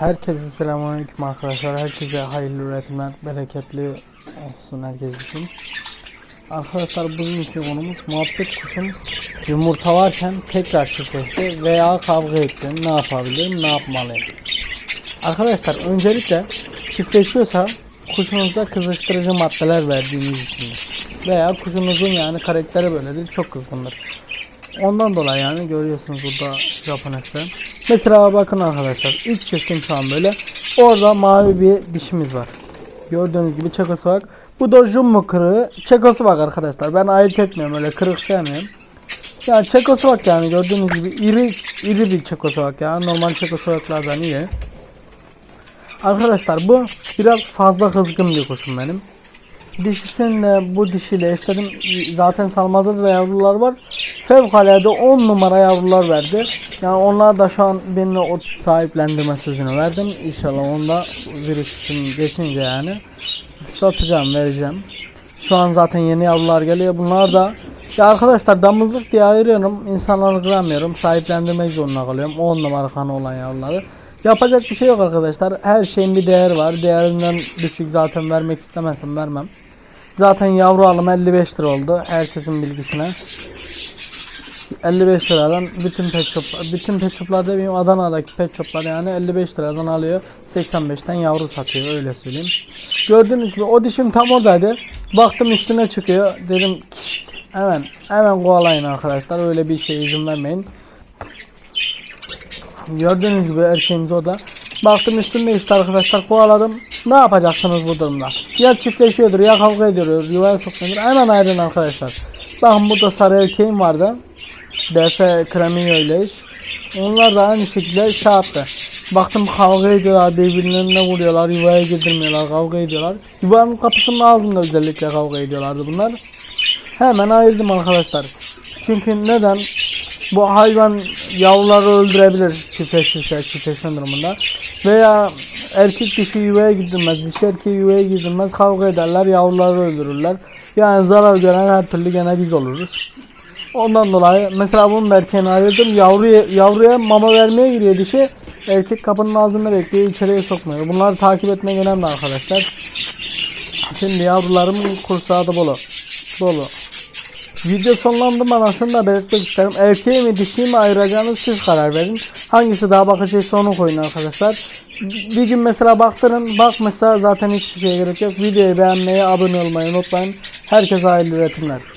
Herkese selamünaleyküm arkadaşlar. Herkese hayırlı üretimler, bereketli olsun herkes için. Arkadaşlar bugünkü konumuz muhabbet kuşum yumurta varken tekrar çiftleşti veya kavga etti. Ne yapabilirim, ne yapmalıyım? Arkadaşlar öncelikle çiftleşiyorsa kuşunuza kızıştırıcı maddeler verdiğiniz için veya kuşunuzun yani karakteri böyledir çok kızgındır. Ondan dolayı yani görüyorsunuz burada Japones'te. Mesela bakın arkadaşlar ilk çiftim şu an böyle. Orada mavi bir dişimiz var. Gördüğünüz gibi Çekoslovak. Bu da Jumbo kırığı. Çekoslovak arkadaşlar. Ben ayırt etmiyorum öyle kırık sevmiyorum. Ya Çekoslovak yani gördüğünüz gibi iri iri bir Çekoslovak ya. Normal Çekoslovaklardan iyi. Arkadaşlar bu biraz fazla kızgın bir kuşum benim. Dişisinle bu dişiyle eşledim. Zaten salmada da yavrular var. Fevkalade 10 numara yavrular verdi. Yani onlar da şu an benimle o sahiplendirme sözünü verdim. İnşallah onda virüsün geçince yani satacağım vereceğim. Şu an zaten yeni yavrular geliyor. Bunlar da ya arkadaşlar damızlık diye ayırıyorum. İnsanları kıramıyorum. Sahiplendirmek zorunda kalıyorum. 10 numara kanı olan yavruları. Yapacak bir şey yok arkadaşlar. Her şeyin bir değeri var. Değerinden düşük zaten vermek istemezsem vermem. Zaten yavru alım 55 lira oldu. Herkesin bilgisine. 55 liradan bütün pet shop, bütün pet shoplar demeyeyim Adana'daki pet shoplar yani 55 liradan alıyor. 85'ten yavru satıyor öyle söyleyeyim. Gördüğünüz gibi o dişim tam oradaydı. Baktım üstüne çıkıyor. Dedim "Kişt, hemen hemen kovalayın arkadaşlar. Öyle bir şey izin vermeyin. Gördüğünüz gibi erkeğimiz o da. Baktım üstünde işte arkadaşlar kovaladım. Ne yapacaksınız bu durumda? Ya çiftleşiyordur ya kavga ediyordur. Yuvaya sokmuyordur. Hemen ayrılın arkadaşlar. Bakın burada sarı erkeğim vardı. DS Creminio ile. Onlar da aynı şekilde şey yaptı. Baktım kavga ediyorlar birbirlerine vuruyorlar yuvaya girdirmiyorlar kavga ediyorlar. Yuvanın kapısının ağzında özellikle kavga ediyorlardı bunlar. Hemen ayırdım arkadaşlar. Çünkü neden? Bu hayvan yavruları öldürebilir çiftleşirse çiftleşme durumunda. Veya erkek dişi yuvaya gidilmez, dişi erkeği yuvaya gidilmez, kavga ederler, yavruları öldürürler. Yani zarar gören her türlü gene biz oluruz. Ondan dolayı mesela bunun da erkeğini ayırdım. Yavruya, yavruya mama vermeye giriyor dişi. Erkek kapının ağzında bekliyor, içeriye sokmuyor. Bunları takip etmek önemli arkadaşlar. Şimdi yavrularımın kursağı da bolu. Dolu. Video sonlandı bana şunu da belirtmek isterim. Erkeği mi dişiyi mi ayıracağınız siz karar verin. Hangisi daha bakıcıysa onu koyun arkadaşlar. Bir gün mesela baktırın. Bak mesela zaten hiçbir şeye gerek yok. Videoyu beğenmeyi, abone olmayı unutmayın. Herkese hayırlı üretimler.